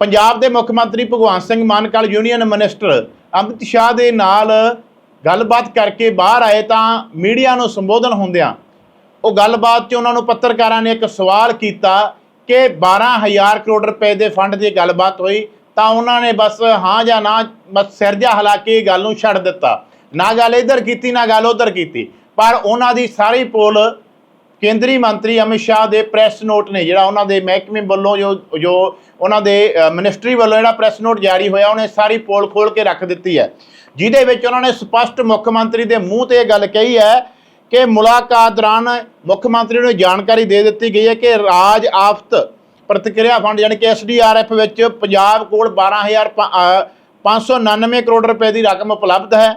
ਪੰਜਾਬ ਦੇ ਮੁੱਖ ਮੰਤਰੀ ਭਗਵੰਤ ਸਿੰਘ ਮਾਨ ਕੱਲ੍ਹ ਯੂਨੀਅਨ ਮਿਨਿਸਟਰ ਅਮਿਤ ਸ਼ਾਹ ਦੇ ਨਾਲ ਗੱਲਬਾਤ ਕਰਕੇ ਬਾਹਰ ਆਏ ਤਾਂ ਮੀਡੀਆ ਨੂੰ ਸੰਬੋਧਨ ਹੁੰਦਿਆਂ ਉਹ ਗੱਲਬਾਤ 'ਚ ਉਹਨਾਂ ਨੂੰ ਪੱਤਰਕਾਰਾਂ ਨੇ ਇੱਕ ਸਵਾਲ ਕੀਤਾ ਕਿ 12000 ਕਰੋੜ ਰੁਪਏ ਦੇ ਫੰਡ ਦੀ ਗੱਲਬਾਤ ਹੋਈ ਤਾਂ ਉਹਨਾਂ ਨੇ ਬਸ ਹਾਂ ਜਾਂ ਨਾ ਬਸ ਸਿਰ ਜਿਹਾ ਹਿਲਾ ਕੇ ਗੱਲ ਨੂੰ ਛੱਡ ਦਿੱਤਾ। ਨਾ ਗੱਲ ਇੱਧਰ ਕੀਤੀ, ਨਾ ਗੱਲ ਉੱਧਰ ਕੀਤੀ। ਪਰ ਉਹਨਾਂ ਦੀ ਸਾਰੀ ਪੋਲ ਕੇਂਦਰੀ ਮੰਤਰੀ ਅਮਿਤ ਸ਼ਾਹ ਦੇ ਪ੍ਰੈਸ ਨੋਟ ਨੇ ਜਿਹੜਾ ਉਹਨਾਂ ਦੇ ਮਹਿਕਮੇ ਵੱਲੋਂ ਜੋ ਜੋ ਉਹਨਾਂ ਦੇ ਅ, ਮਿਨਿਸਟਰੀ ਵੱਲੋਂ ਜਿਹੜਾ ਪ੍ਰੈਸ ਨੋਟ ਜਾਰੀ ਹੋਇਆ ਉਹਨੇ ਸਾਰੀ ਪੋਲ ਖੋਲ ਕੇ ਰੱਖ ਦਿੱਤੀ ਹੈ। ਜਿਹਦੇ ਵਿੱਚ ਉਹਨਾਂ ਨੇ ਸਪਸ਼ਟ ਮੁੱਖ ਮੰਤਰੀ ਦੇ ਮੂੰਹ ਤੇ ਇਹ ਗੱਲ ਕਹੀ ਹੈ ਕਿ ਮੁਲਾਕਾਤ ਦੌਰਾਨ ਮੁੱਖ ਮੰਤਰੀ ਨੂੰ ਜਾਣਕਾਰੀ ਦੇ ਦਿੱਤੀ ਗਈ ਹੈ ਕਿ ਰਾਜ ਆਫਤ ਪ੍ਰਤੀਕਿਰਿਆ ਫੰਡ ਯਾਨੀ ਕਿ ਐਸਡੀਆਰਐਫ ਵਿੱਚ ਪੰਜਾਬ ਕੋਲ 12599 ਕਰੋੜ ਰੁਪਏ ਦੀ ਰਕਮ ਉਪਲਬਧ ਹੈ।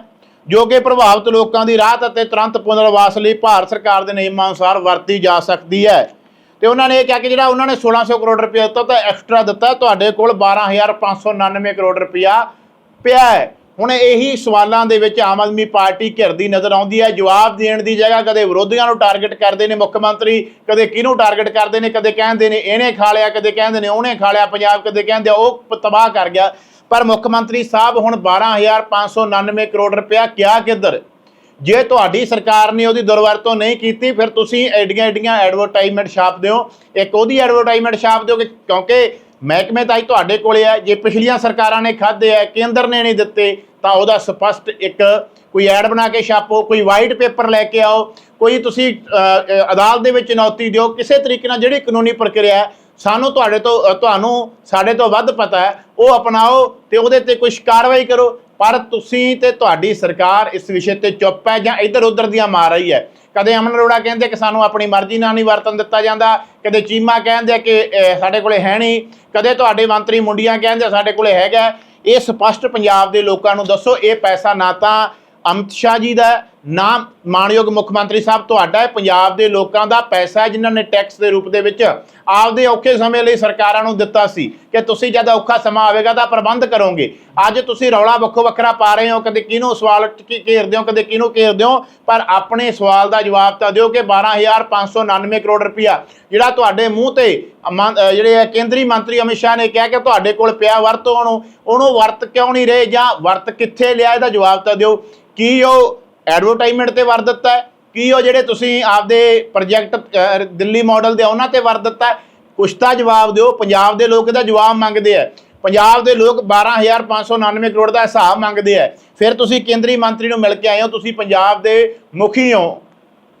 ਜੋ ਕਿ ਪ੍ਰਭਾਵਿਤ ਲੋਕਾਂ ਦੀ ਰਾਹਤ ਅਤੇ ਤੁਰੰਤ ਪੁਨਰਵਾਸ ਲਈ ਭਾਰਤ ਸਰਕਾਰ ਦੇ ਨਿਯਮਾਂ ਅਨੁਸਾਰ ਵਰਤੀ ਜਾ ਸਕਦੀ ਹੈ। ਤੇ ਉਹਨਾਂ ਨੇ ਇਹ ਕਿਹਾ ਕਿ ਜਿਹੜਾ ਉਹਨਾਂ ਨੇ 1600 ਕਰੋੜ ਰੁਪਏ ਦਿੱਤਾ ਤਾਂ ਐਕਸਟਰਾ ਦਿੱਤਾ। ਤੁਹਾਡੇ ਕੋਲ 12599 ਕਰੋੜ ਰੁਪਇਆ ਪਿਆ ਹੈ। ਹੁਣ ਇਹੀ ਸਵਾਲਾਂ ਦੇ ਵਿੱਚ ਆਮ ਆਦਮੀ ਪਾਰਟੀ ਘਿਰਦੀ ਨਜ਼ਰ ਆਉਂਦੀ ਹੈ। ਜਵਾਬ ਦੇਣ ਦੀ ਜਗ੍ਹਾ ਕਦੇ ਵਿਰੋਧੀਆਂ ਨੂੰ ਟਾਰਗੇਟ ਕਰਦੇ ਨੇ ਮੁੱਖ ਮੰਤਰੀ, ਕਦੇ ਕਿਹਨੂੰ ਟਾਰਗੇਟ ਕਰਦੇ ਨੇ, ਕਦੇ ਕਹਿੰਦੇ ਨੇ ਇਹਨੇ ਖਾ ਲਿਆ, ਕਦੇ ਕਹਿੰਦੇ ਨੇ ਉਹਨੇ ਖਾ ਲਿਆ, ਪੰਜਾਬ ਕਦੇ ਕਹਿੰਦੇ ਉਹ ਤਬਾਹ ਕਰ ਗਿਆ। ਪਰ ਮੁੱਖ ਮੰਤਰੀ ਸਾਹਿਬ ਹੁਣ 12599 ਕਰੋੜ ਰੁਪਇਆ ਕਿਆ ਕਿੱਧਰ? ਜੇ ਤੁਹਾਡੀ ਸਰਕਾਰ ਨੇ ਉਹਦੀ ਦੁਰਵਰਤੋਂ ਨਹੀਂ ਕੀਤੀ, ਫਿਰ ਤੁਸੀਂ ਐਡੀਆਂ ਐਡੀਆਂ ਐਡਵਰਟਾਈਜ਼ਮੈਂਟ ਛਾਪ ਦਿਓ। ਇੱਕ ਉਹਦੀ ਐਡਵਰਟਾਈਜ਼ਮੈਂਟ ਛਾਪ ਦਿਓ ਕਿ ਕਿਉਂਕਿ ਮਹਿਕਮੇ ਤਾਂ ਹੀ ਤੁਹਾਡੇ ਕੋਲੇ ਆ। ਜੇ ਪਿਛਲੀਆਂ ਸਰਕਾਰਾਂ ਨੇ ਖਾਦੇ ਆ, ਕੇਂਦਰ ਨੇ ਨਹੀਂ ਦਿੱਤੇ, ਤਾਂ ਉਹਦਾ ਸਪਸ਼ਟ ਇੱਕ ਕੋਈ ਐਡ ਬਣਾ ਕੇ ਛਾਪੋ, ਕੋਈ ਵਾਈਟ ਪੇਪਰ ਲੈ ਕੇ ਆਓ। ਕੋਈ ਤੁਸੀਂ ਅਦਾਲਤ ਦੇ ਵਿੱਚ ਚੁਣੌਤੀ ਦਿਓ। ਕਿਸੇ ਤਰੀਕੇ ਨਾਲ ਜਿਹੜੀ ਕਾਨੂੰਨੀ ਪ੍ਰਕਿਰਿਆ ਸਾਨੂੰ ਤੁਹਾਡੇ ਤੋਂ ਤੁਹਾਨੂੰ ਸਾਡੇ ਤੋਂ ਵੱਧ ਪਤਾ ਹੈ। ਉਹ ਅਪਣਾਓ ਤੇ ਉਹਦੇ ਤੇ ਕੁਝ ਕਾਰਵਾਈ ਕਰੋ। ਪਰ ਤੁਸੀਂ ਤੇ ਤੁਹਾਡੀ ਸਰਕਾਰ ਇਸ ਵਿਸ਼ੇ ਤੇ ਚੁੱਪ ਹੈ ਜਾਂ ਇੱਧਰ ਉੱਧਰ ਦੀਆਂ ਮਾਰ ਰਹੀ ਹੈ। ਕਦੇ ਅਮਨ ਅਰੋੜਾ ਕਹਿੰਦੇ ਕਿ ਸਾਨੂੰ ਆਪਣੀ ਮਰਜ਼ੀ ਨਾਲ ਨਹੀਂ ਵਰਤਨ ਦਿੱਤਾ ਜਾਂਦਾ। ਕਦੇ ਚੀਮਾ ਕਹਿੰਦੇ ਕਿ ਸਾਡੇ ਕੋਲੇ ਹੈ ਨਹੀਂ। ਕਦੇ ਤੁਹਾਡੇ ਮੰਤਰੀ ਮੁੰਡੀਆਂ ਕਹਿੰਦੇ ਸਾਡੇ ਕੋਲੇ ਹੈਗਾ। ਇਹ ਸਪਸ਼ਟ ਪੰਜਾਬ ਦੇ ਲੋਕਾਂ ਨੂੰ ਦੱਸੋ, ਇਹ ਪੈਸਾ ਨਾ ਤਾਂ ਅਮਿਤ ਸ਼ਾਹ ਜੀ ਦਾ ਨਾ ਮਾਨਯੋਗ ਮੁੱਖ ਮੰਤਰੀ ਸਾਹਿਬ, ਤੁਹਾਡਾ ਹੈ ਪੰਜਾਬ ਦੇ ਲੋਕਾਂ ਦਾ ਪੈਸਾ ਹੈ ਜਿਨ੍ਹਾਂ ਨੇ ਟੈਕਸ ਦੇ ਰੂਪ ਦੇ ਵਿੱਚ ਆਪਦੇ ਔਖੇ ਸਮੇਂ ਲਈ ਸਰਕਾਰਾਂ ਨੂੰ ਦਿੱਤਾ ਸੀ ਕਿ ਤੁਸੀਂ ਜਦ ਔਖਾ ਸਮਾਂ ਆਵੇਗਾ ਤਾਂ ਪ੍ਰਬੰਧ ਕਰੋਗੇ। ਅੱਜ ਤੁਸੀਂ ਰੌਲਾ ਵੱਖੋ ਵੱਖਰਾ ਪਾ ਰਹੇ ਹੋ, ਕਦੇ ਕਿਹਨੂੰ ਸਵਾਲ ਘੇ- ਘੇਰਦੇ ਹੋ, ਕਦੇ ਕਿਹਨੂੰ ਘੇਰਦੇ ਹੋ, ਪਰ ਆਪਣੇ ਸਵਾਲ ਦਾ ਜਵਾਬ ਤਾਂ ਦਿਓ ਕਿ 12599 ਕਰੋੜ ਰੁਪਇਆ ਜਿਹੜਾ ਤੁਹਾਡੇ ਮੂੰਹ ਤੇ ਅਮਾ- ਜਿਹੜੇ ਕੇਂਦਰੀ ਮੰਤਰੀ ਅਮਿਤ ਸ਼ਾਹ ਨੇ ਕਿਹਾ ਕਿ ਤੁਹਾਡੇ ਕੋਲ ਪਿਆ ਵਰਤੋਂ ਉਹਨੂੰ ਉਹਨੂੰ ਵਰਤ ਕਿਉਂ ਨਹੀਂ ਰਹੇ ਜਾਂ ਵਰਤ ਕਿੱਥੇ ਲਿਆ, ਇਹਦਾ ਜਵਾਬ ਤਾਂ ਦਿਓ। ਕੀ ਉਹ ਐਡਵਰਟਾਈਜ਼ਮੈਂਟ ਤੇ ਵਰ ਦਿੱਤਾ ਹੈ। ਕੀ ਉਹ ਜਿਹੜੇ ਤੁਸੀਂ ਆਪਦੇ ਪ੍ਰੋਜੈਕਟ ਦਿੱਲੀ ਮਾਡਲ ਦੇ ਉਹਨਾਂ ਤੇ ਵਰ ਦਿੱਤਾ ਕੁਛ ਤਾਂ ਜਵਾਬ ਦਿਓ। ਪੰਜਾਬ ਦੇ ਲੋਕ ਇਹਦਾ ਜਵਾਬ ਮੰਗਦੇ ਆ। ਪੰਜਾਬ ਦੇ ਲੋਕ 12599 ਕਰੋੜ ਦਾ ਹਿਸਾਬ ਮੰਗਦੇ ਆ। ਫਿਰ ਤੁਸੀਂ ਕੇਂਦਰੀ ਮੰਤਰੀ ਨੂੰ ਮਿਲ ਕੇ ਆਏ ਹੋ। ਤੁਸੀਂ ਪੰਜਾਬ ਦੇ ਮੁਖੀ ਹੋ।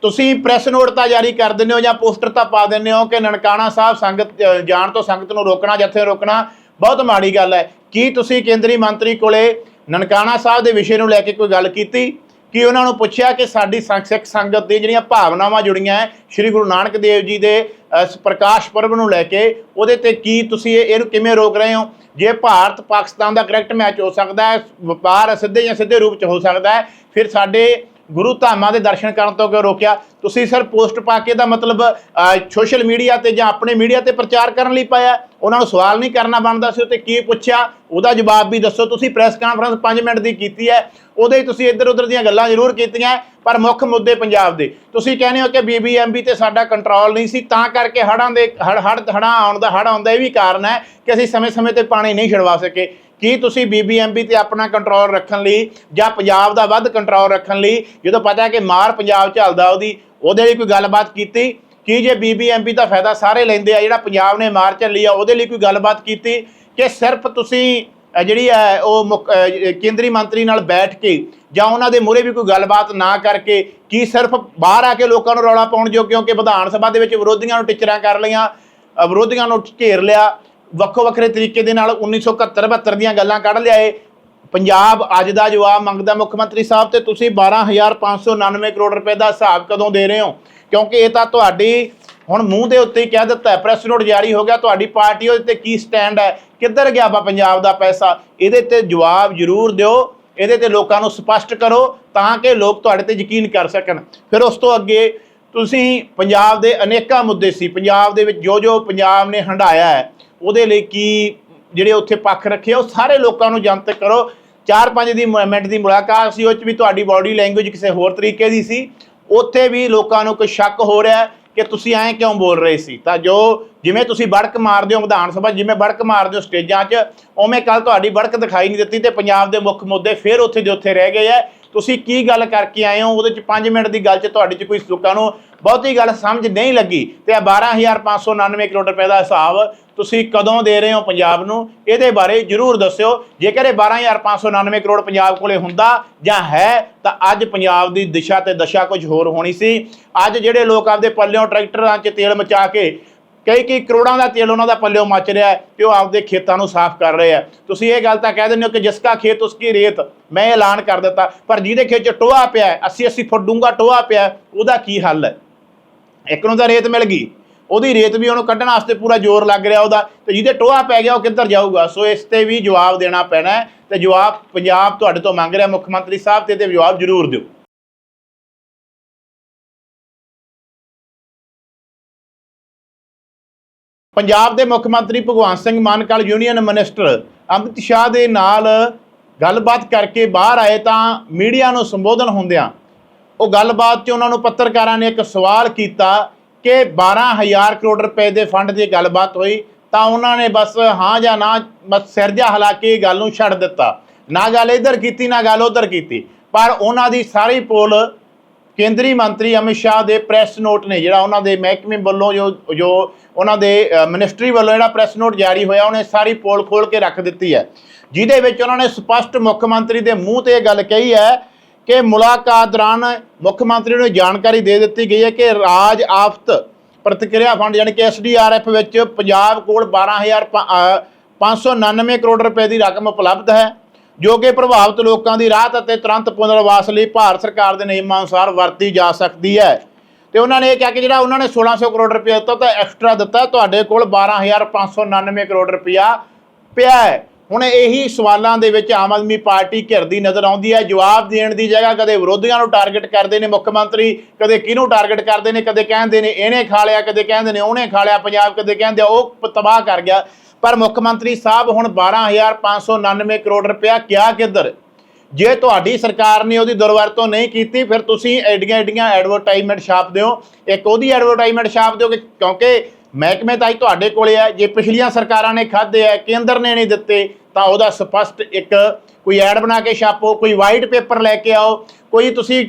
ਤੁਸੀਂ ਪ੍ਰੈਸ ਨੋਟ ਤਾਂ ਜਾਰੀ ਕਰ ਦਿੰਦੇ ਹੋ ਜਾਂ ਪੋਸਟਰ ਤਾਂ ਪਾ ਦਿੰਦੇ ਹੋ ਕਿ ਨਨਕਾਣਾ ਸਾਹਿਬ ਸੰਗਤ ਜਾਣ ਤੋਂ ਸੰਗਤ ਨੂੰ ਰੋਕਣਾ, ਜੱਥੇ ਰੋਕਣਾ, ਬਹੁਤ ਮਾੜੀ ਗੱਲ ਹੈ। ਕੀ ਤੁਸੀਂ ਕੇਂਦਰੀ ਮੰਤਰੀ ਕੋਲੇ ਨਨਕਾਣਾ ਸਾਹਿਬ ਦੇ ਵਿਸ਼ੇ ਨੂੰ ਲੈ ਕੇ ਕੋਈ ਗੱਲ ਕੀਤੀ? ਕੀ ਉਹਨਾਂ ਨੂੰ ਪੁੱਛਿਆ ਕਿ ਸਾਡੀ ਸੰਗ- ਸਿੱਖ ਸੰਗਤ ਦੀਆਂ ਜਿਹੜੀਆਂ ਭਾਵਨਾਵਾਂ ਜੁੜੀਆਂ ਹੈ, ਸ੍ਰੀ ਗੁਰੂ ਨਾਨਕ ਦੇਵ ਜੀ ਦੇ ਪ੍ਰਕਾਸ਼ ਪੁਰਬ ਨੂੰ ਲੈ ਕੇ, ਉਹਦੇ ਤੇ ਕੀ ਤੁਸੀਂ ਇਹ- ਇਹਨੂੰ ਕਿਵੇਂ ਰੋਕ ਰਹੇ ਹੋ? ਜੇ ਭਾਰਤ ਪਾਕਿਸਤਾਨ ਦਾ ਕਰੈਕਟ ਮੈਚ ਹੋ ਸਕਦਾ ਹੈ, ਵਪਾਰ ਸਿੱਧੇ ਜਾਂ ਸਿੱਧੇ ਰੂਪ ਚ ਹੋ ਸਕਦਾ ਹੈ, ਫਿਰ ਸਾਡੇ ਗੁਰੂ ਧਾਮਾਂ ਦੇ ਦਰਸ਼ਨ ਕਰਨ ਤੋਂ ਕਿਉਂ ਰੋਕਿਆ। ਤੁਸੀਂ ਸਰ ਪੋਸਟ ਪਾ ਕੇ ਦਾ ਮਤਲਬ ਸੋਸ਼ਲ ਮੀਡੀਆ ਤੇ ਜਾਂ ਆਪਣੇ ਮੀਡੀਆ ਤੇ ਪ੍ਰਚਾਰ ਕਰਨ ਲਈ ਪਾਇਆ। ਉਹਨਾਂ ਨੂੰ ਸਵਾਲ ਨਹੀਂ ਕਰਨਾ ਬਣਦਾ ਸੀ ਉਹ ਤੇ ਕੀ ਪੁੱਛਿਆ? ਉਹਦਾ ਜਵਾਬ ਵੀ ਦੱਸੋ। ਤੁਸੀਂ ਪ੍ਰੈਸ ਕਾਨਫਰੰਸ 5 ਮਿੰਟ ਦੀ ਕੀਤੀ ਹੈ। ਉਹਦੇ ਤੁਸੀਂ ਇੱਧਰ ਉੱਧਰ ਦੀਆਂ ਗੱਲਾਂ ਜ਼ਰੂਰ ਕੀਤੀਆਂ। ਪਰ ਮੁੱਖ ਮੁੱਦੇ ਪੰਜਾਬ ਦੇ। ਤੁਸੀਂ ਕਹਿੰਦੇ ਹੋ ਕਿ ਬੀਬੀਐਮਬੀ ਤੇ ਸਾਡਾ ਕੰਟਰੋਲ ਨਹੀਂ ਸੀ, ਤਾਂ ਕਰਕੇ ਹੜਾਂ ਦੇ, ਹੜ ਹੜ ਹੜਾਂ ਆਉਣ ਦਾ ਹੜ ਆਉਂਦਾ, ਇਹ ਵੀ ਕਾਰਨ ਹੈ ਕਿ ਅਸੀਂ ਸਮੇਂ-ਸਮੇਂ ਤੇ ਪਾਣੀ ਨਹੀਂ ਛਡਵਾ ਸਕੇ। ਕੀ ਤੁਸੀਂ ਬੀਬੀਐਮਬੀ ਤੇ ਆਪਣਾ ਕੰਟਰੋਲ ਰੱਖਣ ਲਈ ਜਾਂ ਪੰਜਾਬ ਦਾ ਵੱਧ ਕੰਟਰੋਲ ਰੱਖਣ ਲਈ, ਜਦੋਂ ਪਤਾ ਹੈ ਕਿ ਮਾਰ ਪੰਜਾਬ ਚੱਲਦਾ ਉਹਦੀ, ਉਹਦੇ ਲਈ ਕੋਈ ਗੱਲਬਾਤ ਕੀਤੀ? ਕੀ ਜੇ ਬੀਬੀਐਮਬੀ ਦਾ ਫਾਇਦਾ ਸਾਰੇ ਲੈਂਦੇ ਆ, ਜਿਹੜਾ ਪੰਜਾਬ ਨੇ ਮਾਰ ਚੱਲੀ ਆ, ਉਹਦੇ ਲਈ ਕੋਈ ਗੱਲਬਾਤ ਕੀਤੀ? ਕਿ ਸਿਰਫ ਤੁਸੀਂ ਜਿਹੜੀ ਹੈ, ਉਹ ਮੁੱਖ- ਕੇਂਦਰੀ ਮੰਤਰੀ ਨਾਲ ਬੈਠ ਕੇ ਜਾਂ ਉਹਨਾਂ ਦੇ ਮੂਹਰੇ ਵੀ ਕੋਈ ਗੱਲਬਾਤ ਨਾ ਕਰਕੇ ਕੀ ਸਿਰਫ ਬਾਹਰ ਆ ਕੇ ਲੋਕਾਂ ਨੂੰ ਰੌਲਾ ਪਾਉਣ ਜੋ ਕਿਉਂਕਿ ਵਿਧਾਨ ਸਭਾ ਦੇ ਵਿੱਚ ਵਿਰੋਧੀਆਂ ਨੂੰ ਟਿਚਰਾਂ ਕਰ ਲਈਆਂ ਵਿਰੋਧੀਆਂ ਨੂੰ ਘੇਰ ਲਿਆ, ਵੱਖੋ ਵੱਖਰੇ ਤਰੀਕੇ ਦੇ ਨਾਲ 1971 72 ਦੀਆਂ ਗੱਲਾਂ ਕੱਢ ਲਿਆਏ। ਪੰਜਾਬ ਅੱਜ ਦਾ ਜਵਾਬ ਮੰਗਦਾ ਮੁੱਖ ਮੰਤਰੀ ਸਾਹਿਬ ਤੇ ਤੁਸੀਂ 12599 ਕਰੋੜ ਰੁਪਏ ਦਾ ਹਿਸਾਬ ਕਦੋਂ ਦੇ ਰਹੇ ਹੋ? ਕਿਉਂਕਿ ਇਹ ਤਾਂ ਤੁਹਾਡੀ, ਹੁਣ ਮੂੰਹ ਦੇ ਉੱਤੇ ਹੀ ਕਹਿ ਦਿੱਤਾ ਪ੍ਰੈਸ ਨੋਟ ਜਾਰੀ ਹੋ ਗਿਆ, ਤੁਹਾਡੀ ਪਾਰਟੀ ਉਹਦੇ ਤੇ ਕੀ ਸਟੈਂਡ ਹੈ? ਕਿੱਧਰ ਗਿਆ ਵਾ ਪੰਜਾਬ ਦਾ ਪੈਸਾ? ਇਹਦੇ ਤੇ ਜਵਾਬ ਜ਼ਰੂਰ ਦਿਓ, ਇਹਦੇ ਤੇ ਲੋਕਾਂ ਨੂੰ ਸਪਸ਼ਟ ਕਰੋ ਤਾਂ ਕਿ ਲੋਕ ਤੁਹਾਡੇ ਤੇ ਯਕੀਨ ਕਰ ਸਕਣ। ਫਿਰ ਉਸ ਤੋਂ ਅੱਗੇ ਤੁਸੀਂ ਪੰਜਾਬ ਦੇ ਅਨੇਕਾਂ ਮੁੱਦੇ ਸੀ। ਪੰਜਾਬ ਦੇ ਵਿੱਚ ਜੋ ਜੋ ਪੰਜਾਬ ਨੇ ਹੰਡਾਇਆ ਹੈ, ਉਹਦੇ ਲਈ ਕੀ ਜਿਹੜੇ ਉੱਥੇ ਪੱਖ ਰੱਖੇ ਉਹ ਸਾਰੇ ਲੋਕਾਂ ਨੂੰ ਜਨਤਕ ਕਰੋ। 4-5 ਦੀ ਮ- ਮਿੰਟ ਦੀ ਮੁਲਾਕਾਤ ਸੀ, ਉਹ ਚ ਵੀ ਤੁਹਾਡੀ ਬਾਡੀ ਲੈਂਗੁਏਜ ਕਿਸੇ ਹੋਰ ਤਰੀਕੇ ਦੀ ਸੀ। ਉੱਥੇ ਵੀ ਲੋਕਾਂ ਨੂੰ ਕੋਈ ਸ਼ੱਕ ਹੋ ਰਿਹਾ ਕਿ ਤੁਸੀਂ ਐਂ ਕਿਉਂ ਬੋਲ ਰਹੇ ਸੀ? ਤਾਂ ਜੋ ਜਿਵੇਂ ਤੁਸੀਂ ਬੜਕ ਮਾਰਦੇ ਹੋ ਵਿਧਾਨ ਸਭਾ, ਜਿਵੇਂ ਬੜਕ ਮਾਰਦੇ ਹੋ ਸਟੇਜਾਂ 'ਚ, ਉਵੇਂ ਕੱਲ ਤੁਹਾਡੀ ਬੜਕ ਦਿਖਾਈ ਨਹੀਂ ਦਿੱਤੀ ਤੇ ਪੰਜਾਬ ਦੇ ਮੁੱਖ ਮੁੱਦੇ ਫੇਰ ਉੱਥੇ ਦੇ ਉੱਥੇ ਰਹਿ ਗਏ ਐ। ਤੁਸੀਂ ਕੀ ਗੱਲ ਕਰਕੇ ਆਏ ਹੋ? ਉਹਦੇ 'ਚ 5 ਮਿੰਟ ਦੀ ਗੱਲ 'ਚ ਤੁਹਾਡੇ 'ਚ ਕੋਈ ਲੋਕਾਂ ਨੂੰ ਬਹੁਤੀ ਗੱਲ ਸਮਝ ਨਹੀਂ ਲੱਗੀ। ਤੇ ਆ 12599 ਕਰੋੜ ਰੁਪਏ ਦਾ ਹਿਸਾਬ ਤੁਸੀਂ ਕਦੋਂ ਦੇ ਰਹੇ ਹੋ ਪੰਜਾਬ ਨੂੰ? ਇਹਦੇ ਬਾਰੇ ਜਰੂਰ ਦੱਸਿਓ। ਜੇਕਰ ਇਹ 12599 ਕਰੋੜ ਪੰਜਾਬ ਕੋਲੇ ਹੁੰਦਾ ਜਾਂ ਹੈ, ਤਾਂ ਅੱਜ ਪੰਜਾਬ ਦੀ ਦਿਸ਼ਾ ਤੇ ਦਸ਼ਾ ਕੁਝ ਹੋਰ ਹੋਣੀ ਸੀ। ਅੱਜ ਜਿਹੜੇ ਲੋਕ ਆਪਦੇ ਪੱਲਿਓਂ ਟਰੈਕਟਰਾਂ 'ਚ ਤੇਲ ਮਚਾ ਕੇ ਕਈ ਕਈ ਕਰੋੜਾਂ ਦਾ ਤੇਲ ਉਹਨਾਂ ਦਾ ਪੱਲਿਓ ਮੱਚ ਰਿਹਾ ਹੈ ਤੇ ਉਹ ਆਪਦੇ ਖੇਤਾਂ ਨੂੰ ਸਾਫ਼ ਕਰ ਰਹੇ ਆ। ਤੁਸੀਂ ਇਹ ਗੱਲ ਤਾਂ ਕਹਿ ਦਿੰਦੇ ਹੋ ਕਿ ਜਿਸਕਾ ਖੇਤ ਉਸਕੀ ਰੇਤ, ਮੈਂ ਐਲਾਨ ਕਰ ਦਿੱਤਾ। ਪਰ ਜਿਹਦੇ ਖੇਤ 'ਚ ਟੋਆ ਪਿਆ 80 80 ਫੁੱਟ ਡੂੰਘਾ ਟੋਆ ਪਿਆ ਉਹਦਾ ਕੀ ਹੱਲ ਹੈ? ਇੱਕ ਨੂੰ ਤਾਂ ਰੇਤ ਮਿਲ ਗਈ, ਉਹਦੀ ਰੇਤ ਵੀ ਉਹਨੂੰ ਕੱਢਣ ਵਾਸਤੇ ਪੂਰਾ ਜ਼ੋਰ ਲੱਗ ਰਿਹਾ ਉਹਦਾ। ਤੇ ਜਿਹਦੇ ਟੋਆ ਪੈ ਗਿਆ, ਉਹ ਕਿੱਧਰ ਜਾਊਗਾ? ਸੋ ਇਸ ਤੇ ਵੀ ਜਵਾਬ ਦੇਣਾ ਪੈਣਾ ਹੈ ਤੇ ਜਵਾਬ ਪੰਜਾਬ ਤੁਹਾਡੇ ਤੋਂ ਮੰਗ ਰਿਹਾ ਮੁੱਖ ਮੰਤਰੀ ਸਾਹਿਬ ਤੇ ਤੇ ਜਵਾਬ ਜ਼ਰੂਰ ਦਿਓ। ਪੰਜਾਬ ਦੇ ਮੁੱਖ ਮੰਤਰੀ ਭਗਵੰਤ ਸਿੰਘ ਮਾਨ ਕੱਲ੍ਹ ਯੂਨੀਅਨ ਮਿਨਿਸਟਰ ਅਮਿਤ ਸ਼ਾਹ ਦੇ ਨਾਲ ਗੱਲਬਾਤ ਕਰਕੇ ਬਾਹਰ ਆਏ ਤਾਂ ਮੀਡੀਆ ਨੂੰ ਸੰਬੋਧਨ ਹੁੰਦਿਆਂ ਉਹ ਗੱਲਬਾਤ 'ਚ ਉਹਨਾਂ ਨੂੰ ਪੱਤਰਕਾਰਾਂ ਨੇ ਇੱਕ ਸਵਾਲ ਕੀਤਾ ਕਿ 12000 ਕਰੋੜ ਰੁਪਏ ਦੇ ਫੰਡ ਦੀ ਗੱਲਬਾਤ ਹੋਈ ਤਾਂ ਉਹਨਾਂ ਨੇ ਬਸ ਹਾਂ ਜਾਂ ਨਾ ਬਸ ਸਿਰ ਜਿਹਾ ਹਿਲਾ ਕੇ ਗੱਲ ਨੂੰ ਛੱਡ ਦਿੱਤਾ। ਨਾ ਗੱਲ ਇੱਧਰ ਕੀਤੀ, ਨਾ ਗੱਲ ਉੱਧਰ ਕੀਤੀ। ਪਰ ਉਹਨਾਂ ਦੀ ਸਾਰੀ ਪੋਲ ਕੇਂਦਰੀ ਮੰਤਰੀ ਅਮਿਤ ਸ਼ਾਹ ਦੇ ਪ੍ਰੈਸ ਨੋਟ ਨੇ ਜਿਹੜਾ ਉਹਨਾਂ ਦੇ ਮਹਿਕਮੇ ਵੱਲੋਂ ਜੋ ਜੋ ਉਹਨਾਂ ਦੇ ਅ, ਮਿਨਿਸਟਰੀ ਵੱਲੋਂ ਜਿਹੜਾ ਪ੍ਰੈਸ ਨੋਟ ਜਾਰੀ ਹੋਇਆ ਉਹਨੇ ਸਾਰੀ ਪੋਲ ਖੋਲ ਕੇ ਰੱਖ ਦਿੱਤੀ ਹੈ। ਜਿਹਦੇ ਵਿੱਚ ਉਹਨਾਂ ਨੇ ਸਪਸ਼ਟ ਮੁੱਖ ਮੰਤਰੀ ਦੇ ਮੂੰਹ ਤੇ ਇਹ ਗੱਲ ਕਹੀ ਹੈ ਕਿ ਮੁਲਾਕਾਤ ਦੌਰਾਨ ਮੁੱਖ ਮੰਤਰੀ ਨੂੰ ਜਾਣਕਾਰੀ ਦੇ ਦਿੱਤੀ ਗਈ ਹੈ ਕਿ ਰਾਜ ਆਫਤ ਪ੍ਰਤੀਕਿਰਿਆ ਫੰਡ ਯਾਨੀ ਕਿ ਐਸਡੀਆਰਐਫ ਵਿੱਚ ਪੰਜਾਬ ਕੋਲ 12599 ਕਰੋੜ ਰੁਪਏ ਦੀ ਰਕਮ ਉਪਲਬਧ ਹੈ। ਜੋ ਕਿ ਪ੍ਰਭਾਵਿਤ ਲੋਕਾਂ ਦੀ ਰਾਹਤ ਅਤੇ ਤੁਰੰਤ ਪੁਨਰਵਾਸ ਲਈ ਭਾਰਤ ਸਰਕਾਰ ਦੇ ਨਿਯਮਾਂ ਅਨੁਸਾਰ ਵਰਤੀ ਜਾ ਸਕਦੀ ਹੈ। ਤੇ ਉਹਨਾਂ ਨੇ ਇਹ ਕਿਹਾ ਕਿ ਜਿਹੜਾ ਉਹਨਾਂ ਨੇ 1600 ਕਰੋੜ ਰੁਪਏ ਦਿੱਤਾ ਤਾਂ ਐਕਸਟਰਾ ਦਿੱਤਾ, ਤੁਹਾਡੇ ਕੋਲ 12599 ਕਰੋੜ ਰੁਪਇਆ ਪਿਆ ਹੈ। ਹੁਣ ਇਹੀ ਸਵਾਲਾਂ ਦੇ ਵਿੱਚ ਆਮ ਆਦਮੀ ਪਾਰਟੀ ਘਿਰਦੀ ਨਜ਼ਰ ਆਉਂਦੀ ਹੈ। ਜਵਾਬ ਦੇਣ ਦੀ ਜਗ੍ਹਾ ਕਦੇ ਵਿਰੋਧੀਆਂ ਨੂੰ ਟਾਰਗੇਟ ਕਰਦੇ ਨੇ ਮੁੱਖ ਮੰਤਰੀ, ਕਦੇ ਕਿਹਨੂੰ ਟਾਰਗੇਟ ਕਰਦੇ ਨੇ, ਕਦੇ ਕਹਿੰਦੇ ਨੇ ਇਹਨੇ ਖਾ ਲਿਆ, ਕਦੇ ਕਹਿੰਦੇ ਨੇ ਉਹਨੇ ਖਾ ਲਿਆ, ਪੰਜਾਬ ਕਦੇ ਕਹਿੰਦੇ ਉਹ ਤਬਾਹ ਕਰ ਗਿਆ। ਪਰ ਮੁੱਖ ਮੰਤਰੀ ਸਾਹਿਬ ਹੁਣ 12599 ਕਰੋੜ ਰੁਪਇਆ ਕਿਆ ਕਿੱਧਰ? ਜੇ ਤੁਹਾਡੀ ਸਰਕਾਰ ਨੇ ਉਹਦੀ ਦੁਰਵਰਤੋਂ ਨਹੀਂ ਕੀਤੀ, ਫਿਰ ਤੁਸੀਂ ਐਡੀਆਂ ਐਡੀਆਂ ਐਡਵਰਟਾਈਜ਼ਮੈਂਟ ਛਾਪ ਦਿਓ। ਇੱਕ ਉਹਦੀ ਐਡਵਰਟਾਈਜ਼ਮੈਂਟ ਛਾਪ ਦਿਓ ਕਿ ਕਿਉਂਕਿ ਮਹਿਕਮੇ ਤਾਂ ਹੀ ਤੁਹਾਡੇ ਕੋਲੇ ਆ। ਜੇ ਪਿਛਲੀਆਂ ਸਰਕਾਰਾਂ ਨੇ ਖਾਦੇ ਆ, ਕੇਂਦਰ ਨੇ ਨਹੀਂ ਦਿੱਤੇ, ਤਾਂ ਉਹਦਾ ਸਪਸ਼ਟ ਇੱਕ ਕੋਈ ਐਡ ਬਣਾ ਕੇ ਛਾਪੋ, ਕੋਈ ਵਾਈਟ ਪੇਪਰ ਲੈ ਕੇ ਆਓ। ਕੋਈ ਤੁਸੀਂ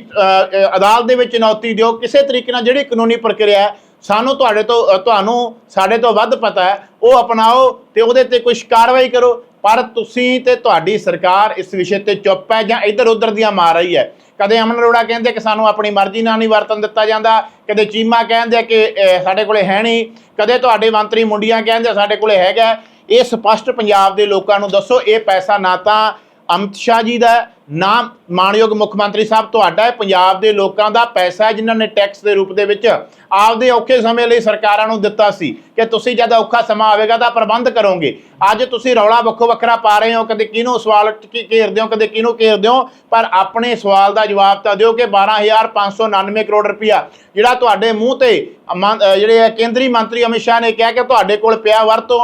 ਅਦਾਲਤ ਦੇ ਵਿੱਚ ਚੁਣੌਤੀ ਦਿਓ। ਕਿਸੇ ਤਰੀਕੇ ਨਾਲ ਜਿਹੜੀ ਕਾਨੂੰਨੀ ਪ੍ਰਕਿਰਿਆ ਸਾਨੂੰ ਤੁਹਾਡੇ ਤੋਂ ਤੁਹਾਨੂੰ ਸਾਡੇ ਤੋਂ ਵੱਧ ਪਤਾ ਹੈ। ਉਹ ਅਪਣਾਓ ਤੇ ਉਹਦੇ ਤੇ ਕੁਝ ਕਾਰਵਾਈ ਕਰੋ। ਪਰ ਤੁਸੀਂ ਤੇ ਤੁਹਾਡੀ ਸਰਕਾਰ ਇਸ ਵਿਸ਼ੇ ਤੇ ਚੁੱਪ ਹੈ ਜਾਂ ਇੱਧਰ ਉੱਧਰ ਦੀਆਂ ਮਾਰ ਰਹੀ ਹੈ। ਕਦੇ ਅਮਨ ਅਰੋੜਾ ਕਹਿੰਦੇ ਕਿ ਸਾਨੂੰ ਆਪਣੀ ਮਰਜ਼ੀ ਨਾਲ ਨਹੀਂ ਵਰਤਨ ਦਿੱਤਾ ਜਾਂਦਾ। ਕਦੇ ਚੀਮਾ ਕਹਿੰਦੇ ਕਿ ਸਾਡੇ ਕੋਲੇ ਹੈ ਨਹੀਂ। ਕਦੇ ਤੁਹਾਡੇ ਮੰਤਰੀ ਮੁੰਡੀਆਂ ਕਹਿੰਦੇ ਸਾਡੇ ਕੋਲੇ ਹੈਗਾ। ਇਹ ਸਪਸ਼ਟ ਪੰਜਾਬ ਦੇ ਲੋਕਾਂ ਨੂੰ ਦੱਸੋ, ਇਹ ਪੈਸਾ ਨਾ ਤਾਂ ਅਮਿਤ ਸ਼ਾਹ ਜੀ ਦਾ ਨਾ ਮਾਨਯੋਗ ਮੁੱਖ ਮੰਤਰੀ ਸਾਹਿਬ, ਤੁਹਾਡਾ ਹੈ ਪੰਜਾਬ ਦੇ ਲੋਕਾਂ ਦਾ ਪੈਸਾ ਹੈ ਜਿਨ੍ਹਾਂ ਨੇ ਟੈਕਸ ਦੇ ਰੂਪ ਦੇ ਵਿੱਚ ਆਪਦੇ ਔਖੇ ਸਮੇਂ ਲਈ ਸਰਕਾਰਾਂ ਨੂੰ ਦਿੱਤਾ ਸੀ ਕਿ ਤੁਸੀਂ ਜਦ ਔਖਾ ਸਮਾਂ ਆਵੇਗਾ ਤਾਂ ਪ੍ਰਬੰਧ ਕਰੋਗੇ। ਅੱਜ ਤੁਸੀਂ ਰੌਲਾ ਵੱਖੋ ਵੱਖਰਾ ਪਾ ਰਹੇ ਹੋ, ਕਦੇ ਕਿਹਨੂੰ ਸਵਾਲ ਘੇ- ਘੇਰਦੇ ਹੋ, ਕਦੇ ਕਿਹਨੂੰ ਘੇਰਦੇ ਹੋ, ਪਰ ਆਪਣੇ ਸਵਾਲ ਦਾ ਜਵਾਬ ਤਾਂ ਦਿਓ ਕਿ 12599 ਕਰੋੜ ਰੁਪਇਆ ਜਿਹੜਾ ਤੁਹਾਡੇ ਮੂੰਹ ਤੇ ਮੰ- ਜਿਹੜੇ ਕੇਂਦਰੀ ਮੰਤਰੀ ਅਮਿਤ ਸ਼ਾਹ ਨੇ ਕਿਹਾ ਕਿ ਤੁਹਾਡੇ ਕੋਲ ਪਿਆ ਵਰਤੋਂ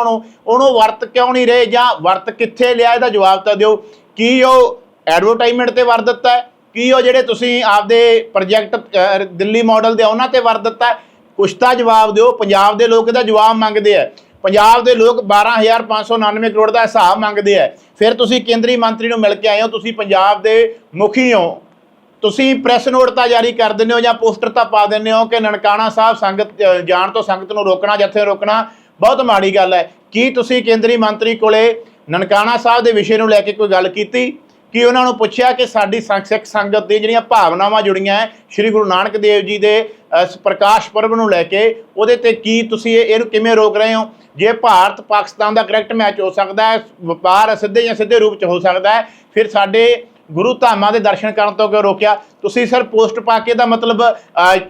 ਉਹਨੂੰ ਵਰਤ ਕਿਉਂ ਨਹੀਂ ਰਹੇ ਜਾਂ ਵਰਤ ਕਿੱਥੇ ਲਿਆ, ਇਹਦਾ ਜਵਾਬ ਤਾਂ ਦਿਓ। ਕੀ ਉਹ ਐਡਵਰਟਾਈਜ਼ਮੈਂਟ ਤੇ ਵਰ ਦਿੱਤਾ ਹੈ। ਕੀ ਉਹ ਜਿਹੜੇ ਤੁਸੀਂ ਆਪਦੇ ਪ੍ਰੋਜੈਕਟ ਦਿੱਲੀ ਮਾਡਲ ਦੇ ਉਹਨਾਂ ਤੇ ਵਰ ਦਿੱਤਾ ਕੁਛ ਤਾਂ ਜਵਾਬ ਦਿਓ। ਪੰਜਾਬ ਦੇ ਲੋਕ ਇਹਦਾ ਜਵਾਬ ਮੰਗਦੇ ਆ। ਪੰਜਾਬ ਦੇ ਲੋਕ 12599 ਕਰੋੜ ਦਾ ਹਿਸਾਬ ਮੰਗਦੇ ਆ। ਫਿਰ ਤੁਸੀਂ ਕੇਂਦਰੀ ਮੰਤਰੀ ਨੂੰ ਮਿਲ ਕੇ ਆਏ ਹੋ। ਤੁਸੀਂ ਪੰਜਾਬ ਦੇ ਮੁਖੀ ਹੋ। ਤੁਸੀਂ ਪ੍ਰੈਸ ਨੋਟ ਤਾਂ ਜਾਰੀ ਕਰ ਦਿੰਦੇ ਹੋ ਜਾਂ ਪੋਸਟਰ ਤਾਂ ਪਾ ਦਿੰਦੇ ਹੋ ਕਿ ਨਨਕਾਣਾ ਸਾਹਿਬ ਸੰਗਤ ਜਾਣ ਤੋਂ ਸੰਗਤ ਨੂੰ ਰੋਕਣਾ, ਜੱਥੇ ਰੋਕਣਾ ਬਹੁਤ ਮਾੜੀ ਗੱਲ ਹੈ। ਕੀ ਤੁਸੀਂ ਕੇਂਦਰੀ ਮੰਤਰੀ ਕੋਲੇ ਨਨਕਾਣਾ ਸਾਹਿਬ ਦੇ ਵਿਸ਼ੇ ਨੂੰ ਲੈ ਕੇ ਕੋਈ ਗੱਲ ਕੀਤੀ? ਕਿ ਉਹਨਾਂ ਨੂੰ ਪੁੱਛਿਆ ਕਿ ਸਾਡੀ ਸੰਗ- ਸਿੱਖ ਸੰਗਤ ਦੀਆਂ ਜਿਹੜੀਆਂ ਭਾਵਨਾਵਾਂ ਜੁੜੀਆਂ ਸ੍ਰੀ ਗੁਰੂ ਨਾਨਕ ਦੇਵ ਜੀ ਦੇ ਪ੍ਰਕਾਸ਼ ਪੁਰਬ ਨੂੰ ਲੈ ਕੇ, ਉਹਦੇ ਤੇ ਕੀ ਤੁਸੀਂ ਇਹਨੂੰ ਕਿਵੇਂ ਰੋਕ ਰਹੇ ਹੋ? ਜੇ ਭਾਰਤ ਪਾਕਿਸਤਾਨ ਦਾ ਕਰੈਕਟ ਮੈਚ ਹੋ ਸਕਦਾ ਹੈ, ਵਪਾਰ ਸਿੱਧੇ ਜਾਂ ਸਿੱਧੇ ਰੂਪ ਚ ਹੋ ਸਕਦਾ ਹੈ, ਫਿਰ ਸਾਡੇ ਗੁਰੂ ਧਾਮਾਂ ਦੇ ਦਰਸ਼ਨ ਕਰਨ ਤੋਂ ਕਿਉਂ ਰੋਕਿਆ। ਤੁਸੀਂ ਸਰ ਪੋਸਟ ਪਾ ਕੇ ਦਾ ਮਤਲਬ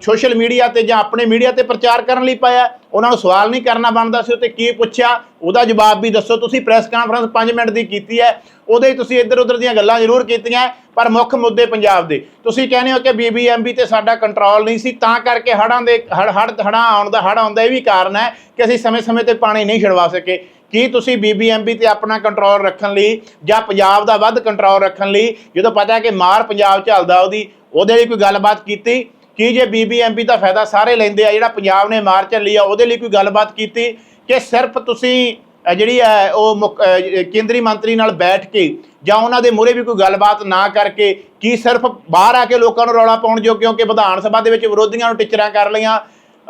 ਸੋਸ਼ਲ ਮੀਡੀਆ ਤੇ ਜਾਂ ਆਪਣੇ ਮੀਡੀਆ ਤੇ ਪ੍ਰਚਾਰ ਕਰਨ ਲਈ ਪਾਇਆ। ਉਹਨਾਂ ਨੂੰ ਸਵਾਲ ਨਹੀਂ ਕਰਨਾ ਬਣਦਾ ਸੀ ਉਹ ਤੇ ਕੀ ਪੁੱਛਿਆ? ਉਹਦਾ ਜਵਾਬ ਵੀ ਦੱਸੋ। ਤੁਸੀਂ ਪ੍ਰੈਸ ਕਾਨਫਰੰਸ 5 ਮਿੰਟ ਦੀ ਕੀਤੀ ਹੈ। ਉਹਦੇ ਤੁਸੀਂ ਇੱਧਰ ਉੱਧਰ ਦੀਆਂ ਗੱਲਾਂ ਜ਼ਰੂਰ ਕੀਤੀਆਂ। ਪਰ ਮੁੱਖ ਮੁੱਦੇ ਪੰਜਾਬ ਦੇ। ਤੁਸੀਂ ਕਹਿੰਦੇ ਹੋ ਕਿ ਬੀਬੀਐਮਬੀ ਤੇ ਸਾਡਾ ਕੰਟਰੋਲ ਨਹੀਂ ਸੀ, ਤਾਂ ਕਰਕੇ ਹੜਾਂ ਦੇ ਹੜ ਹੜ ਹੜਾਂ ਆਉਣ ਦਾ ਹੜ ਆਉਂਦਾ, ਇਹ ਵੀ ਕਾਰਨ ਹੈ ਕਿ ਅਸੀਂ ਸਮੇਂ-ਸਮੇਂ ਤੇ ਪਾਣੀ ਨਹੀਂ ਛਡਵਾ ਸਕੇ। ਕੀ ਤੁਸੀਂ ਬੀਬੀਐਮਬੀ ਤੇ ਆਪਣਾ ਕੰਟਰੋਲ ਰੱਖਣ ਲਈ ਜਾਂ ਪੰਜਾਬ ਦਾ ਵੱਧ ਕੰਟਰੋਲ ਰੱਖਣ ਲਈ, ਜਦੋਂ ਪਤਾ ਹੈ ਕਿ ਮਾਰ ਪੰਜਾਬ ਚੱਲਦਾ ਉਹਦੀ, ਉਹਦੇ ਲਈ ਕੋਈ ਗੱਲਬਾਤ ਕੀਤੀ? ਕੀ ਜੇ ਬੀਬੀਐਮਪੀ ਦਾ ਫਾਇਦਾ ਸਾਰੇ ਲੈਂਦੇ ਆ, ਜਿਹੜਾ ਪੰਜਾਬ ਨੇ ਮਾਰ ਚੱਲੀ ਆ, ਉਹਦੇ ਲਈ ਕੋਈ ਗੱਲਬਾਤ ਕੀਤੀ? ਕਿ ਸਿਰਫ ਤੁਸੀਂ ਜਿਹੜੀ ਹੈ, ਉਹ ਮੁੱਖ- ਕੇਂਦਰੀ ਮੰਤਰੀ ਨਾਲ ਬੈਠ ਕੇ ਜਾਂ ਉਹਨਾਂ ਦੇ ਮੂਹਰੇ ਵੀ ਕੋਈ ਗੱਲਬਾਤ ਨਾ ਕਰਕੇ ਕੀ ਸਿਰਫ ਬਾਹਰ ਆ ਕੇ ਲੋਕਾਂ ਨੂੰ ਰੌਲਾ ਪਾਉਣ ਜੋ ਕਿਉਂਕਿ ਵਿਧਾਨ ਸਭਾ ਦੇ ਵਿੱਚ ਵਿਰੋਧੀਆਂ ਨੂੰ ਟਿਚਰਾਂ ਕਰ ਲਈਆਂ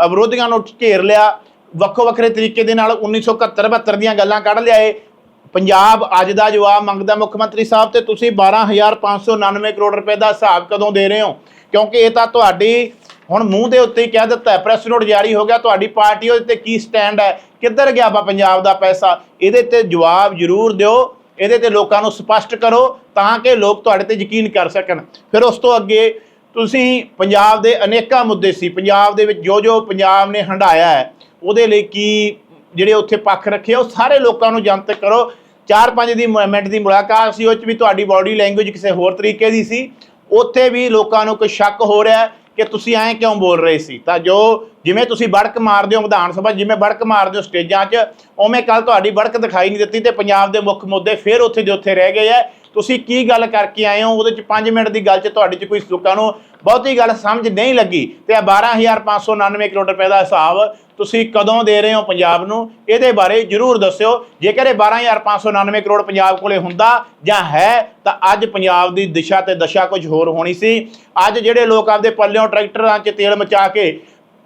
ਵਿਰੋਧੀਆਂ ਨੂੰ ਘੇਰ ਲਿਆ, ਵੱਖੋ ਵੱਖਰੇ ਤਰੀਕੇ ਦੇ ਨਾਲ 1971 72 ਦੀਆਂ ਗੱਲਾਂ ਕੱਢ ਲਿਆਏ। ਪੰਜਾਬ ਅੱਜ ਦਾ ਜਵਾਬ ਮੰਗਦਾ ਮੁੱਖ ਮੰਤਰੀ ਸਾਹਿਬ ਤੇ ਤੁਸੀਂ 12599 ਕਰੋੜ ਰੁਪਏ ਦਾ ਹਿਸਾਬ ਕਦੋਂ ਦੇ ਰਹੇ ਹੋ? ਕਿਉਂਕਿ ਇਹ ਤਾਂ ਤੁਹਾਡੀ, ਹੁਣ ਮੂੰਹ ਦੇ ਉੱਤੇ ਹੀ ਕਹਿ ਦਿੱਤਾ ਪ੍ਰੈਸ ਨੋਟ ਜਾਰੀ ਹੋ ਗਿਆ, ਤੁਹਾਡੀ ਪਾਰਟੀ ਉਹਦੇ ਤੇ ਕੀ ਸਟੈਂਡ ਹੈ? ਕਿੱਧਰ ਗਿਆ ਵਾ ਪੰਜਾਬ ਦਾ ਪੈਸਾ? ਇਹਦੇ ਤੇ ਜਵਾਬ ਜ਼ਰੂਰ ਦਿਓ, ਇਹਦੇ ਤੇ ਲੋਕਾਂ ਨੂੰ ਸਪਸ਼ਟ ਕਰੋ ਤਾਂ ਕਿ ਲੋਕ ਤੁਹਾਡੇ ਤੇ ਯਕੀਨ ਕਰ ਸਕਣ। ਫਿਰ ਉਸ ਤੋਂ ਅੱਗੇ ਤੁਸੀਂ ਪੰਜਾਬ ਦੇ ਅਨੇਕਾਂ ਮੁੱਦੇ ਸੀ। ਪੰਜਾਬ ਦੇ ਵਿੱਚ ਜੋ ਜੋ ਪੰਜਾਬ ਨੇ ਹੰਡਾਇਆ ਹੈ, ਉਹਦੇ ਲਈ ਕੀ ਜਿਹੜੇ ਉੱਥੇ ਪੱਖ ਰੱਖੇ ਉਹ ਸਾਰੇ ਲੋਕਾਂ ਨੂੰ ਜਨਤਕ ਕਰੋ। ਚਾਰ ਪੰਜ ਦੀ ਮ- ਮਿੰਟ ਦੀ ਮੁਲਾਕਾਤ ਸੀ, ਉਹ 'ਚ ਵੀ ਤੁਹਾਡੀ ਬਾਡੀ ਲੈਂਗੁਏਜ ਕਿਸੇ ਹੋਰ ਤਰੀਕੇ ਦੀ ਸੀ। ਉੱਥੇ ਵੀ ਲੋਕਾਂ ਨੂੰ ਕੋਈ ਸ਼ੱਕ ਹੋ ਰਿਹਾ ਕਿ ਤੁਸੀਂ ਐਂ ਕਿਉਂ ਬੋਲ ਰਹੇ ਸੀ? ਤਾਂ ਜੋ ਜਿਵੇਂ ਤੁਸੀਂ ਬੜਕ ਮਾਰਦੇ ਹੋ ਵਿਧਾਨ ਸਭਾ, ਜਿਵੇਂ ਬੜਕ ਮਾਰਦੇ ਹੋ ਸਟੇਜਾਂ 'ਚ, ਉਵੇਂ ਕੱਲ ਤੁਹਾਡੀ ਬੜਕ ਦਿਖਾਈ ਨਹੀਂ ਦਿੱਤੀ ਤੇ ਪੰਜਾਬ ਦੇ ਮੁੱਖ ਮੁੱਦੇ ਫਿਰ ਉੱਥੇ ਦੇ ਉੱਥੇ ਰਹਿ ਗਏ ਆ ਤੁਸੀਂ ਕੀ ਗੱਲ ਕਰਕੇ ਆਏ ਹੋ? ਉਹਦੇ 'ਚ 5 ਮਿੰਟ ਦੀ ਗੱਲ 'ਚ ਤੁਹਾਡੇ 'ਚ ਕੋਈ ਲੋਕਾਂ ਨੂੰ ਬਹੁਤੀ ਗੱਲ ਸਮਝ ਨਹੀਂ ਲੱਗੀ ਤੇ ਇਹ 12599 ਕਰੋੜ ਰੁਪਏ ਦਾ ਹਿਸਾਬ ਤੁਸੀਂ ਕਦੋਂ ਦੇ ਰਹੇ ਹੋ ਪੰਜਾਬ ਨੂੰ? ਇਹਦੇ ਬਾਰੇ ਜਰੂਰ ਦੱਸਿਓ। ਜੇਕਰ ਇਹ 12599 ਕਰੋੜ ਪੰਜਾਬ ਕੋਲੇ ਹੁੰਦਾ ਜਾਂ ਹੈ, ਤਾਂ ਅੱਜ ਪੰਜਾਬ ਦੀ ਦਿਸ਼ਾ ਤੇ ਦਸ਼ਾ ਕੁਝ ਹੋਰ ਹੋਣੀ ਸੀ। ਅੱਜ ਜਿਹੜੇ ਲੋਕ ਆਪਦੇ ਪੱਲਿਓਂ ਟਰੈਕਟਰਾਂ 'ਚ ਤੇਲ ਮਚਾ ਕੇ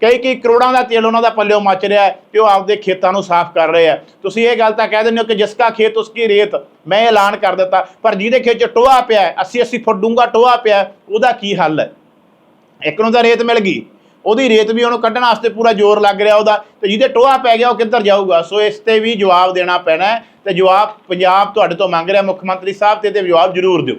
ਕਈ ਕਈ ਕਰੋੜਾਂ ਦਾ ਤੇਲ ਉਹਨਾਂ ਦਾ ਪੱਲਿਓ ਮੱਚ ਰਿਹਾ ਹੈ ਤੇ ਉਹ ਆਪਦੇ ਖੇਤਾਂ ਨੂੰ ਸਾਫ਼ ਕਰ ਰਹੇ ਆ ਤੁਸੀਂ ਇਹ ਗੱਲ ਤਾਂ ਕਹਿ ਦਿੰਦੇ ਹੋ ਕਿ ਜਿਸਕਾ ਖੇਤ ਉਸਕੀ ਰੇਤ ਮੈਂ ਐਲਾਨ ਕਰ ਦਿੱਤਾ, ਪਰ ਜਿਹਦੇ ਖੇਤ 'ਚ ਟੋਆ ਪਿਆ 80 80 ਫੁੱਟ ਡੂੰਘਾ ਟੋਆ ਪਿਆ ਉਹਦਾ ਕੀ ਹੱਲ ਹੈ? ਇੱਕ ਨੂੰ ਤਾਂ ਰੇਤ ਮਿਲ ਗਈ, ਉਹਦੀ ਰੇਤ ਵੀ ਉਹਨੂੰ ਕੱਢਣ ਵਾਸਤੇ ਪੂਰਾ ਜ਼ੋਰ ਲੱਗ ਰਿਹਾ ਉਹਦਾ, ਤੇ ਜਿਹਦੇ ਟੋਆ ਪੈ ਗਿਆ ਉਹ ਕਿੱਧਰ ਜਾਊਗਾ? ਸੋ ਇਸ ਤੇ ਵੀ ਜਵਾਬ ਦੇਣਾ ਪੈਣਾ ਹੈ ਤੇ ਜਵਾਬ ਪੰਜਾਬ ਤੁਹਾਡੇ ਤੋਂ ਮੰਗ ਰਿਹਾ ਮੁੱਖ ਮੰਤਰੀ ਸਾਹਿਬ ਤੇ ਇਹਦੇ ਜਵਾਬ ਜ਼ਰੂਰ ਦਿਓ।